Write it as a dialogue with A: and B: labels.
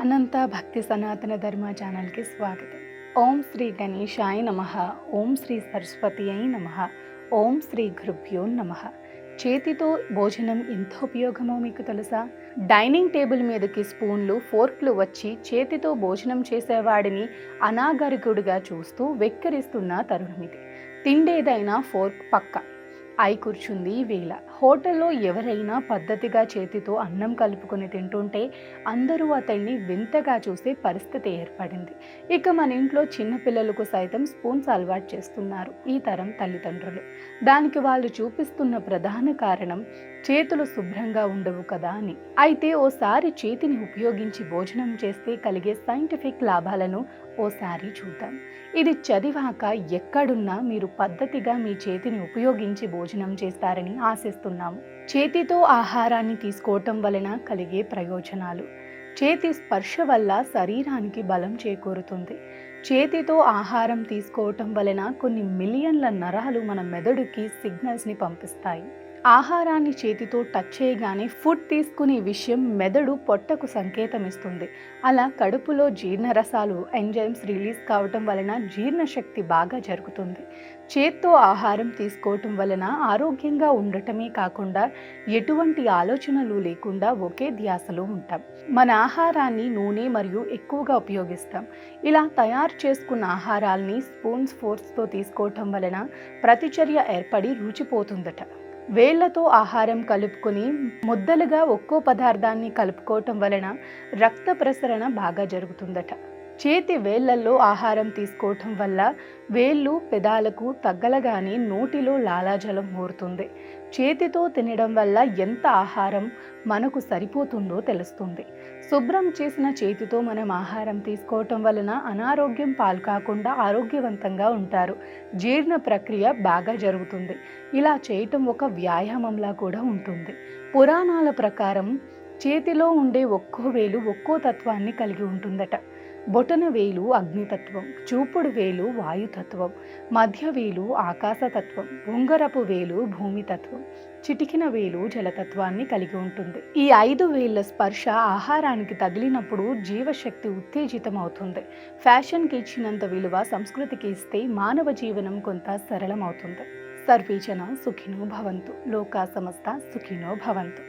A: అనంత భక్తి సనాతన ధర్మ ఛానల్కి స్వాగతం. ఓం శ్రీ గణేశాయ నమ. ఓం శ్రీ సరస్వతి అయి నమ. ఓం శ్రీ గురుభ్యో నమ. చేతితో భోజనం ఎంత ఉపయోగమో మీకు తెలుసా? డైనింగ్ టేబుల్ మీదకి స్పూన్లు ఫోర్క్లు వచ్చి చేతితో భోజనం చేసేవాడిని అనాగరికుడిగా చూస్తూ వెక్కిరిస్తున్న తరుణమిది. తిండేదైనా ఫోర్క్ పక్క. అయి కూర్చుంది వేళ హోటల్లో ఎవరైనా పద్ధతిగా చేతితో అన్నం కలుపుకొని తింటుంటే అందరూ అతన్ని వింతగా చూసే పరిస్థితి ఏర్పడింది. ఇక మన ఇంట్లో చిన్నపిల్లలకు సైతం స్పూన్స్ అలవాటు చేస్తున్నారు ఈ తరం తల్లిదండ్రులు. దానికి వాళ్ళు చూపిస్తున్న ప్రధాన కారణం చేతులు శుభ్రంగా ఉండవు కదా అని. అయితే ఓసారి చేతిని ఉపయోగించి భోజనం చేస్తే కలిగే సైంటిఫిక్ లాభాలను ఓసారి చూద్దాం. ఇది చదివాక ఎక్కడున్నా మీరు పద్ధతిగా మీ చేతిని ఉపయోగించి భోజనం చేస్తారని ఆశిస్తున్నాము చేతితో ఆహారాన్ని తీసుకోవటం వలన కలిగే ప్రయోజనాలు. చేతి స్పర్శ వల్ల శరీరానికి బలం చేకూరుతుంది. చేతితో ఆహారం తీసుకోవటం వలన కొన్ని మిలియన్ల నరాలు మన మెదడుకి సిగ్నల్స్ని పంపిస్తాయి. ఆహారాన్ని చేతితో టచ్ చేయగానే ఫుడ్ తీసుకునే విషయం మెదడు పొట్టకు సంకేతం ఇస్తుంది అలా కడుపులో జీర్ణరసాలు ఎంజైమ్స్ రిలీజ్ కావటం వలన జీర్ణశక్తి బాగా జరుగుతుంది. చేత్తో ఆహారం తీసుకోవటం వలన ఆరోగ్యంగా ఉండటమే కాకుండా ఎటువంటి ఆలోచనలు లేకుండా ఒకే ధ్యాసలో ఉంటాం. మన ఆహారాన్ని నూనె మరియు ఎక్కువగా ఉపయోగిస్తాం. ఇలా తయారు చేసుకున్న ఆహారాల్ని స్పూన్స్ ఫోర్స్తో తీసుకోవటం వలన ప్రతిచర్య ఏర్పడి రుచిపోతుందట. వేళ్ళతో ఆహారం కలుపుకొని ముద్దలుగా ఒక్కో పదార్థాన్ని కలుపుకోవటం వలన రక్త ప్రసరణ బాగా జరుగుతుందట. చేతి వేళ్ళలో ఆహారం తీసుకోవటం వల్ల వేళ్ళు పెదాలకు తగ్గలగానే నోటిలో లాలాజలం ఊరుతుంది. చేతితో తినడం వల్ల ఎంత ఆహారం మనకు సరిపోతుందో తెలుస్తుంది. శుభ్రం చేసిన చేతితో మనం ఆహారం తీసుకోవటం వలన అనారోగ్యం పాలు కాకుండా ఆరోగ్యవంతంగా ఉంటారు. జీర్ణ ప్రక్రియ బాగా జరుగుతుంది. ఇలా చేయటం ఒక వ్యాయామంలా కూడా ఉంటుంది. పురాణాల ప్రకారం చేతిలో ఉండే ఒక్కో వేలు ఒక్కో తత్వాన్ని కలిగి ఉంటుందట. బొటన వేలు అగ్నితత్వం చూపుడు వేలు వాయుతత్వం మధ్య వేలు ఆకాశతత్వం ఉంగరపు వేలు భూమితత్వం చిటికిన వేలు జలతత్వాన్ని కలిగి ఉంటుంది. ఈ ఐదు వేళ్ళ స్పర్శ ఆహారానికి తగిలినప్పుడు జీవశక్తి ఉత్తేజితం అవుతుంది ఫ్యాషన్కి ఇచ్చినంత విలువ సంస్కృతికి ఇస్తే మానవ జీవనం కొంత సరళమవుతుంది. సర్వేజన సుఖినో భవంతు లోకా సమస్త సుఖినో భవంతు.